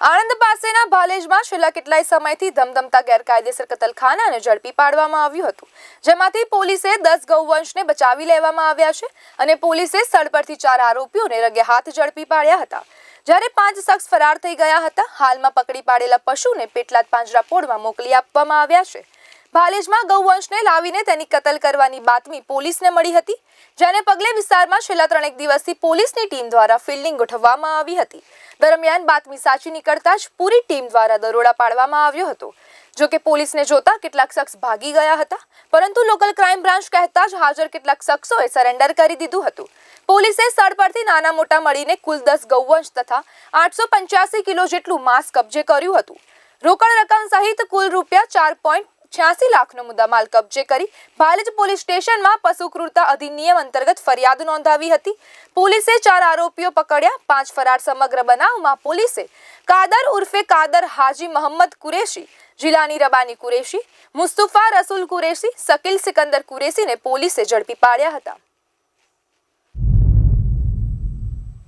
આણંદ પાસેના ભાલેજમાં છેલ્લા કેટલાય સમયથી ધમધમતા ગેરકાયદેસર કતલખાનાને ઝડપી પાડવામાં આવ્યું હતું, જેમાંથી પોલીસે દસ ગૌવંશને બચાવી લેવામાં આવ્યા છે અને પોલીસે સ્થળ પરથી ચાર આરોપીઓને રગે હાથ ઝડપી પાડ્યા હતા. જ્યારે પાંચ શખ્સ ફરાર થઈ ગયા હતા, હાલમાં પકડી પાડેલા પશુને પેટલાદ પાંજરાપોળમાં મોકલી આપવામાં આવ્યા છે. ભાલેજમાં ગૌવંશને લાવીને તેની કતલ કરવાની બાતમી પોલીસને મળી હતી, જેને પગલે વિસ્તારમાં છેલ્લા ત્રણેક દિવસથી પોલીસની ટીમ દ્વારા ફિલ્ડિંગ ગોઠવવામાં આવી હતી. દરમિયાન બાતમી સાચી નીકળતા જ પૂરી ટીમ દ્વારા દરોડા પાડવામાં આવ્યો હતો. જો કે પોલીસને જોતા કેટલાક શખ્સ ભાગી ગયા હતા, પરંતુ લોકલ ક્રાઇમ બ્રાન્ચ કહેતા જ હાજર કેટલાક શખ્સોએ સરેન્ડર કરી દીધું હતું. પોલીસે સ્થળ પરથી નાના મોટા મળીને કુલ દસ ગૌવંશ તથા આઠસો પંચ્યાસી કિલો જેટલું માંસ કબજે કર્યું હતું. રોકડ રકમ સહિત કુલ રૂપિયા ચાર પોઈન્ટ છ્યાસી લાખનો મુદ્દામાલ કબજે કરી ભાલેજ પોલીસ સ્ટેશનમાં પશુ ક્રૂરતા અધિનિયમ અંતર્ગત ફરિયાદ નોંધાવી હતી. પોલીસે ચાર આરોપીઓ પકડ્યા, પાંચ ફરાર સમગ્ર બનાવમાં પોલીસે કાદર ઉર્ફે કાદર હાજી મોહમ્મદ કુરેશી, જિલ્લાની રબાની કુરેશી, મુસ્તુફા રસુલ કુરેશી શકીલ સિકંદર કુરેશીને પોલીસે ઝડપી પાડ્યા હતા.